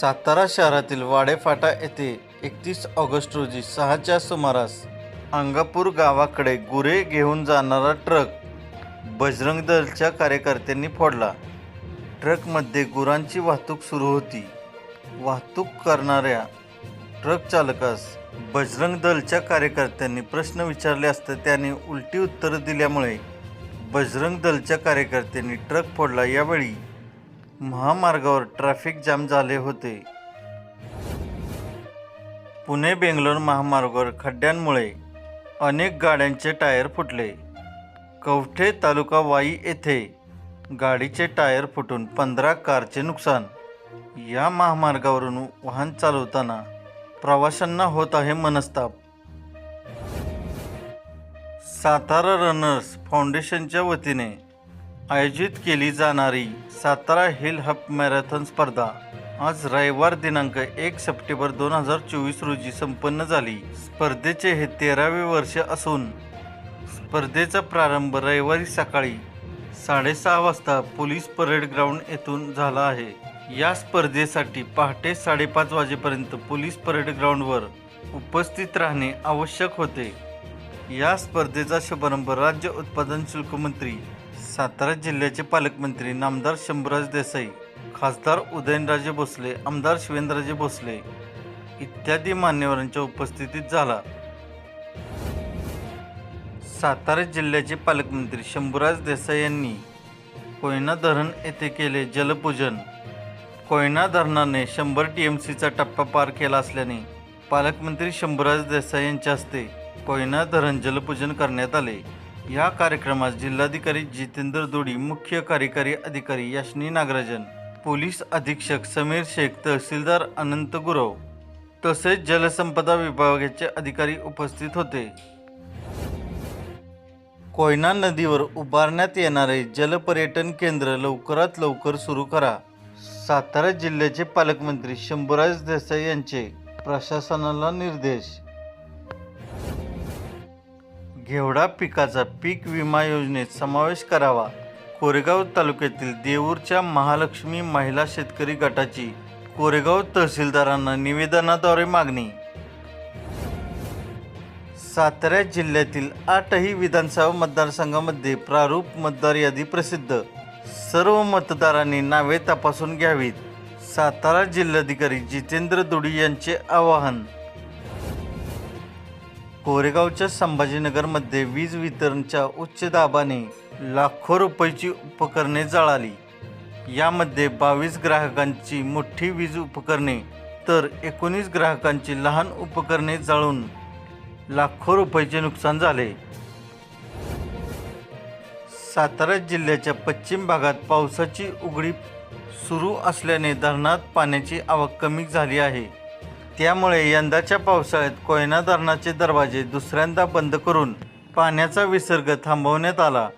सातारा शहरातील वाडेफाटा येथे एकतीस ऑगस्ट रोजी सहाच्या सुमारास अंगापूर गावाकडे गुरे घेऊन जाणारा ट्रक बजरंग दलच्या कार्यकर्त्यांनी फोडला. ट्रकमध्ये गुरांची वाहतूक सुरू होती. वाहतूक करणाऱ्या ट्रक चालकास बजरंग दलच्या कार्यकर्त्यांनी प्रश्न विचारले असता त्याने उलटी उत्तरं दिल्यामुळे बजरंग दलच्या कार्यकर्त्यांनी ट्रक फोडला. यावेळी महामार्गावर ट्रॅफिक जाम झाले होते. पुणे बेंगलोर महामार्गावर खड्ड्यांमुळे अनेक गाड्यांचे टायर फुटले. कवठे तालुका वाई येथे गाडीचे टायर फुटून पंधरा कारचे नुकसान. या महामार्गावरून वाहन चालवताना प्रवाशांना होत आहे मनस्ताप. सातारा रनर्स फाउंडेशनच्या वतीने आयोजित केली जाणारी सातारा हिल हप मॅरेथॉन स्पर्धा आज रविवार दिनांक एक सप्टेंबर दोन हजार चोवीस रोजी संपन्न झाली. स्पर्धेचे हे तेरावे वर्ष असून स्पर्धेचा प्रारंभ रविवारी सकाळी साडेसहा वाजता पोलीस परेड ग्राउंड येथून झाला आहे. या स्पर्धेसाठी पहाटे साडेपाच वाजेपर्यंत पोलीस परेड ग्राउंडवर उपस्थित राहणे आवश्यक होते. या स्पर्धेचा शुभारंभ राज्य उत्पादन शुल्क मंत्री सातारा जिल्ह्याचे पालकमंत्री नामदार शंभूराज देसाई खासदार उदयनराजे भोसले आमदार शिवेंद्रराजे भोसले इत्यादी मान्यवरांच्या उपस्थितीत झाला. सातारा जिल्ह्याचे पालकमंत्री शंभूराज देसाई यांनी कोयना धरण येथे केले जलपूजन. कोयना धरणाने शंभर टी एम सीचा टप्पा पार केला असल्याने पालकमंत्री शंभूराज देसाई यांच्या हस्ते कोयना धरण जलपूजन करण्यात आले. या कार्यक्रमास जिल्हाधिकारी जितेंद्र दोडी मुख्य कार्यकारी अधिकारी याशनी नागराजन पोलीस अधीक्षक समीर शेख तहसीलदार अनंत गुरव तसेच जलसंपदा विभागाचे अधिकारी उपस्थित होते. कोयना नदीवर उभारण्यात येणारे जलपर्यटन केंद्र लवकरात लवकर सुरू करा. सातारा जिल्ह्याचे पालकमंत्री शंभूराज देसाई यांचे प्रशासनाला निर्देश. घेवडा पिकाचा पीक विमा योजनेत समावेश करावा. कोरेगाव तालुक्यातील देऊरच्या महालक्ष्मी महिला शेतकरी गटाची कोरेगाव तहसीलदारांना निवेदनाद्वारे मागणी. सातारा जिल्ह्यातील आठही विधानसभा मतदारसंघामध्ये प्रारूप मतदार यादी प्रसिद्ध. सर्व मतदारांनी नावे तपासून घ्यावीत. सातारा जिल्हाधिकारी जितेंद्र दुडी यांचे आवाहन. कोरेगावच्या संभाजीनगरमध्ये वीज वितरणच्या उच्च दाबाने लाखो रुपयाची उपकरणे जळाली. यामध्ये बावीस ग्राहकांची मोठी वीज उपकरणे तर एकोणीस ग्राहकांची लहान उपकरणे जळून लाखो रुपयाचे नुकसान झाले. सातारा जिल्ह्याच्या पश्चिम भागात पावसाची उघडी सुरू असल्याने धरणात पाण्याची आवक कमी झाली आहे. त्यामुळे यंदाच्या पावसाळ्यात कोयना धरणाचे दरवाजे दुसऱ्यांदा बंद करून पाण्याचा विसर्ग थांबवण्यात आला.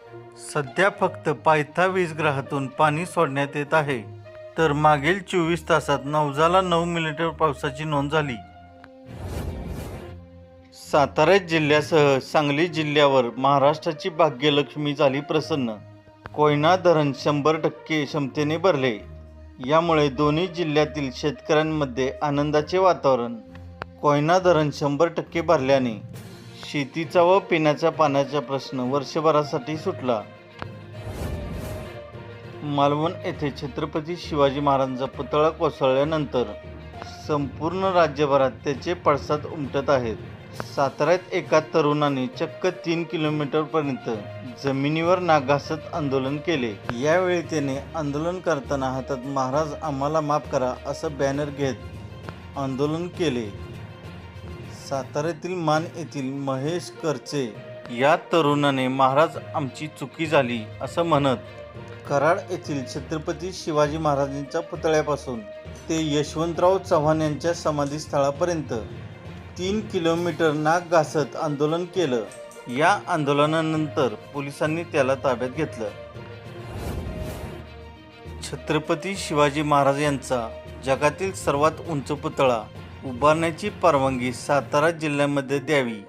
सध्या फक्त पायथा वीजगृहातून पाणी सोडण्यात येत आहे. तर मागील चोवीस तासात नवजाला नऊ मिलीमीटर पावसाची नोंद झाली. सातारा जिल्ह्यासह सांगली जिल्ह्यावर महाराष्ट्राची भाग्यलक्ष्मी झाली प्रसन्न. कोयना धरण शंभर टक्के क्षमतेने भरले. यामुळे दोन्ही जिल्ह्यातील शेतकऱ्यांमध्ये आनंदाचे वातावरण. कोयना धरण शंभर टक्के भरल्याने शेतीचा व पिण्याच्या पाण्याचा प्रश्न वर्षभरासाठी सुटला. मालवण येथे छत्रपती शिवाजी महाराजांचा पुतळा कोसळल्यानंतर संपूर्ण राज्यभरात त्याचे पडसाद उमटत आहेत. साताऱ्यात एका तरुणाने चक्क तीन किलोमीटरपर्यंत जमिनीवर नागासत आंदोलन केले. यावेळी त्याने आंदोलन करताना हातात महाराज आम्हाला माफ करा असं बॅनर घेत आंदोलन केले. साताऱ्यातील मान येथील महेश करचे या तरुणाने महाराज आमची चुकी झाली असं म्हणत कराड येथील छत्रपती शिवाजी महाराजांच्या पुतळ्यापासून ते यशवंतराव चव्हाण यांच्या समाधीस्थळापर्यंत तीन किलोमीटर नाक घासत आंदोलन केलं. या आंदोलनानंतर पोलिसांनी त्याला ताब्यात घेतलं. छत्रपती शिवाजी महाराज यांचा जगातील सर्वात उंच पुतळा उभारण्याची परवानगी सातारा जिल्ह्यामध्ये द्यावी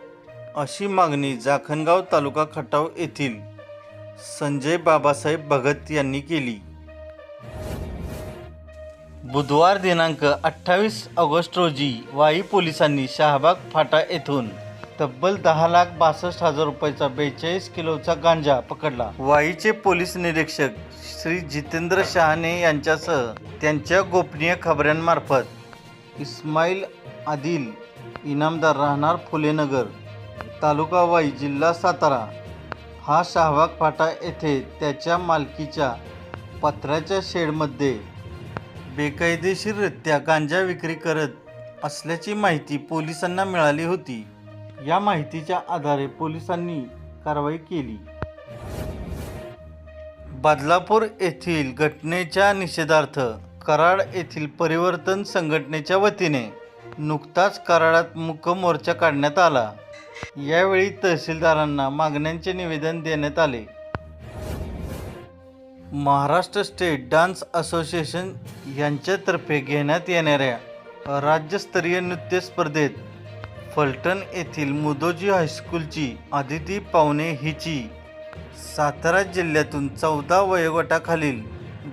अशी मागणी जाखणगाव तालुका खटाव येथील संजय बाबासाहेब भगत यांनी केली. बुधवार दिनांक अठ्ठावीस ऑगस्ट रोजी वाई पोलिसांनी शहाबाग फाटा येथून तब्बल दहा लाख बासष्ट हजार रुपयाचा बेचाळीस किलोचा गांजा पकडला. वाईचे पोलीस निरीक्षक श्री जितेंद्र शहाणे यांच्यासह त्यांच्या गोपनीय खबऱ्यांमार्फत इस्माईल आदिल इनामदार राहणार फुलेनगर तालुका वाई जिल्हा सातारा. हा शहाबाग फाटा येथे त्याच्या मालकीच्या पत्राच्या शेडमध्ये बेकायदेशीररित्या गांजा विक्री करत असल्याची माहिती पोलिसांना मिळाली होती. या माहितीच्या आधारे पोलिसांनी कारवाई केली. बदलापूर येथील घटनेच्या निषेधार्थ कराड येथील परिवर्तन संघटनेच्या वतीने नुकताच कराडात मुक मोर्चा काढण्यात आला. यावेळी तहसीलदारांना मागण्यांचे निवेदन देण्यात आले. महाराष्ट्र स्टेट डान्स असोसिएशन यांच्यातर्फे घेण्यात येणाऱ्या राज्यस्तरीय नृत्य स्पर्धेत फलटण येथील मुदोजी हायस्कूलची आदिती पावणे हिची. सातारा जिल्ह्यातून चौदा वयोगटाखालील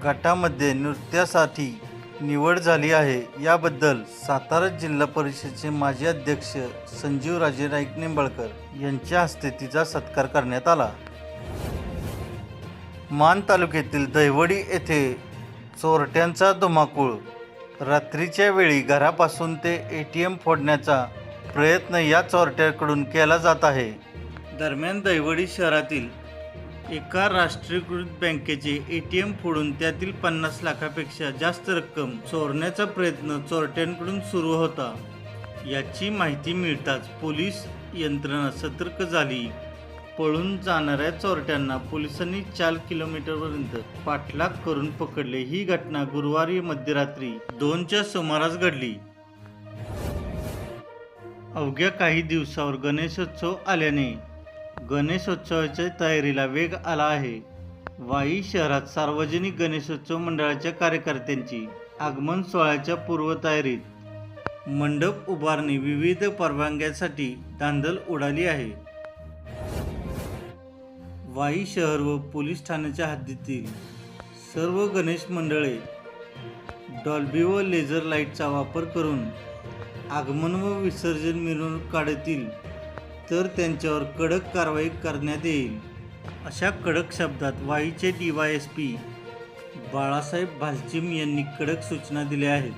गटामध्ये नृत्यासाठी निवड झाली आहे. याबद्दल सातारा जिल्हा परिषदेचे माजी अध्यक्ष संजीवराजे नाईक निंबाळकर यांच्या हस्ते तिचा सत्कार करण्यात आला. मान तालुक्यातील दहिवडी येथे चोरट्यांचा धुमाकूळ. रात्रीच्या वेळी घरापासून ते ए टी एम फोडण्याचा प्रयत्न या चोरट्याकडून केला जात आहे. दरम्यान दैवडी शहरातील एका राष्ट्रीयकृत बँकेचे ए टी एम फोडून त्यातील पन्नास लाखापेक्षा जास्त रक्कम चोरण्याचा प्रयत्न चोरट्यांकडून सुरू होता. याची माहिती मिळताच पोलीस यंत्रणा सतर्क झाली. पळून जाणाऱ्या चोरट्यांना पोलिसांनी चार किलोमीटरपर्यंत पाठलाग करून पकडले. ही घटना गुरुवारी मध्यरात्री दोनच्या सुमारास घडली. अवघ्या काही दिवसावर गणेशोत्सव आल्याने गणेशोत्सवाच्या तयारीला वेग आला आहे. वाई शहरात सार्वजनिक गणेशोत्सव मंडळाच्या कार्यकर्त्यांची आगमन सोहळ्याच्या पूर्वतयारीत मंडप उभारणी विविध परवानग्यांसाठी धांदल उडाली आहे. वाई शहर व पोलीस ठाण्याच्या हद्दीतील सर्व गणेश मंडळे डॉल्बी व लेझर लाईटचा वापर करून आगमन व विसर्जन मिरवणूक काढतील तर त्यांच्यावर कडक कारवाई करण्यात येईल. अशा कडक शब्दात वाईचे D Y S P Balasaheb Bhalchim यांनी कडक सूचना दिल्या आहेत.